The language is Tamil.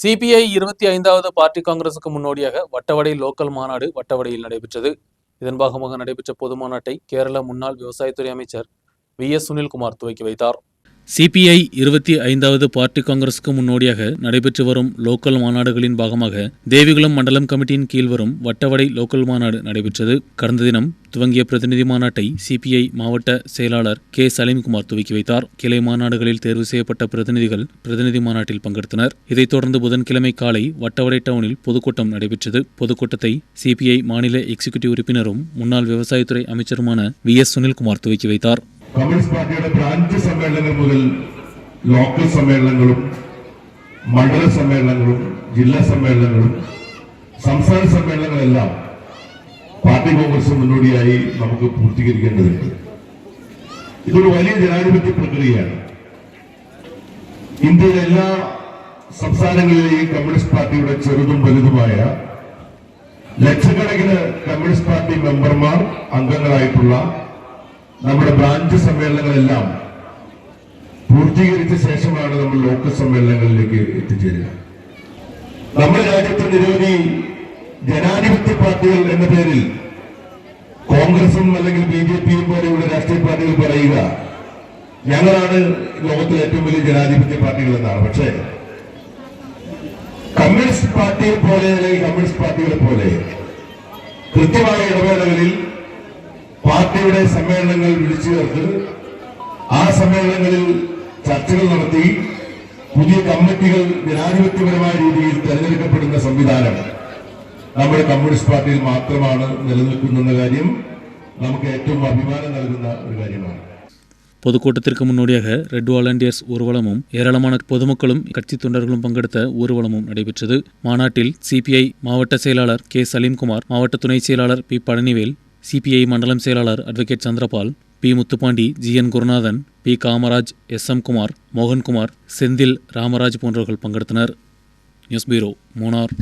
சிபிஐ இருபத்தி ஐந்தாவது பார்ட்டி காங்கிரசுக்கு முன்னோடியாக வட்டவடை லோக்கல் மாநாடு வட்டவடையில் நடைபெற்றது. இதன் பாகமாக நடைபெற்ற பொது மாநாட்டை கேரள முன்னாள் விவசாயத்துறை அமைச்சர் வி எஸ் சுனில்குமார் துவக்கி வைத்தார். சிபிஐ இருபத்தி ஐந்தாவது பார்ட்டி காங்கிரஸுக்கு முன்னோடியாக நடைபெற்று வரும் லோக்கல் மாநாடுகளின் பாகமாக தேவிகுளம் மண்டலம் கமிட்டியின் கீழ் வரும் வட்டவடை லோக்கல் மாநாடு நடைபெற்றது. கடந்த தினம் துவங்கிய பிரதிநிதி மாநாட்டை சிபிஐ மாவட்ட செயலாளர் கே. சலீம்குமார் துவக்கி வைத்தார். கிளை மாநாடுகளில் தேர்வு செய்யப்பட்ட பிரதிநிதிகள் பிரதிநிதி மாநாட்டில் பங்கெடுத்தனர். இதைத் தொடர்ந்து புதன்கிழமை காலை வட்டவடை டவுனில் பொதுக்கூட்டம் நடைபெற்றது. பொதுக்கூட்டத்தை சிபிஐ மாநில எக்ஸிகியூட்டிவ் உறுப்பினரும் முன்னாள் விவசாயத்துறை அமைச்சருமான வி எஸ் சுனில்குமார் துவக்கி வைத்தார். കമ്മ്യൂണിസ്റ്റ് പാർട്ടിയുടെ ബ്രാഞ്ച് സമ്മേളനങ്ങൾ മുതൽ ലോക്കൽ സമ്മേളനങ്ങളും മണ്ഡല സമ്മേളനങ്ങളും ജില്ലാ സമ്മേളനങ്ങളും സംസ്ഥാന സമ്മേളനങ്ങളെല്ലാം പാർട്ടി കോൺഗ്രസ് മുന്നോടിയായി നമുക്ക് പൂർത്തീകരിക്കേണ്ടതുണ്ട്. ഇതൊരു വലിയ ജനാധിപത്യ പ്രക്രിയയാണ്. ഇന്ത്യയിലെ എല്ലാ സംസ്ഥാനങ്ങളിലെയും കമ്മ്യൂണിസ്റ്റ് പാർട്ടിയുടെ ചെറുതും വലുതുമായ ലക്ഷക്കണക്കിന് കമ്മ്യൂണിസ്റ്റ് പാർട്ടി മെമ്പർമാർ അംഗങ്ങളായിട്ടുള്ള നമ്മുടെ ബ്രാഞ്ച് സമ്മേളനങ്ങളെല്ലാം പൂർത്തീകരിച്ച ശേഷമാണ് നമ്മൾ ലോക്കൽ സമ്മേളനങ്ങളിലേക്ക് എത്തിച്ചേരുക. നമ്മുടെ രാജ്യത്ത് നിരവധി ജനാധിപത്യ പാർട്ടികൾ എന്ന പേരിൽ കോൺഗ്രസും അല്ലെങ്കിൽ ബി ജെ പിയും പോലെയുള്ള രാഷ്ട്രീയ പാർട്ടികൾ പറയുക ഞങ്ങളാണ് ലോകത്തിലെ ഏറ്റവും വലിയ ജനാധിപത്യ പാർട്ടികൾ എന്നാണ്. പക്ഷേ കമ്മ്യൂണിസ്റ്റ് പാർട്ടിയെ പോലെ അല്ലെങ്കിൽ കമ്മ്യൂണിസ്റ്റ് പാർട്ടികളെ പോലെ കൃത്യമായ ഇടവേളകളിൽ പാർട്ടിയുടെ സമ്മേളനങ്ങൾ വിളിച്ചു ചേർത്ത് ആ സമ്മേളനങ്ങളിൽ ചർച്ചകൾ നടത്തി പുതിയ കമ്മിറ്റികൾ ജനാധിപത്യപരമായ രീതിയിൽ തെരഞ്ഞെടുക്കപ്പെടുന്ന സംവിധാനം നമ്മുടെ കമ്മ്യൂണിസ്റ്റ് പാർട്ടിയിൽ മാത്രമാണ് നിലനിൽക്കുന്നെന്ന കാര്യം നമുക്ക് ഏറ്റവും അഭിമാനം നൽകുന്ന ഒരു കാര്യമാണ് பொதுக்கூட்டத்திற்கு முன்னோடியாக ரெட் வாலண்டியர்ஸ் ஊர்வலமும் ஏராளமான பொதுமக்களும் கட்சி தொண்டர்களும் பங்கெடுத்த ஊர்வலமும் நடைபெற்றது மாநாட்டில் சிபிஐ மாவட்ட செயலாளர் கே சலீம்குமார் மாவட்ட துணை செயலாளர் பி பழனிவேல் சிபிஐ மண்டலம் செயலாளர் advocate Chandrapal P. Muthupandi G. N. Gurunathan P. Kamaraj S. M. Kumar Mohankumar Senthil Ramaraj போன்றவர்கள் பங்கெடுத்தனர். நியூஸ் பீரோ மூனார்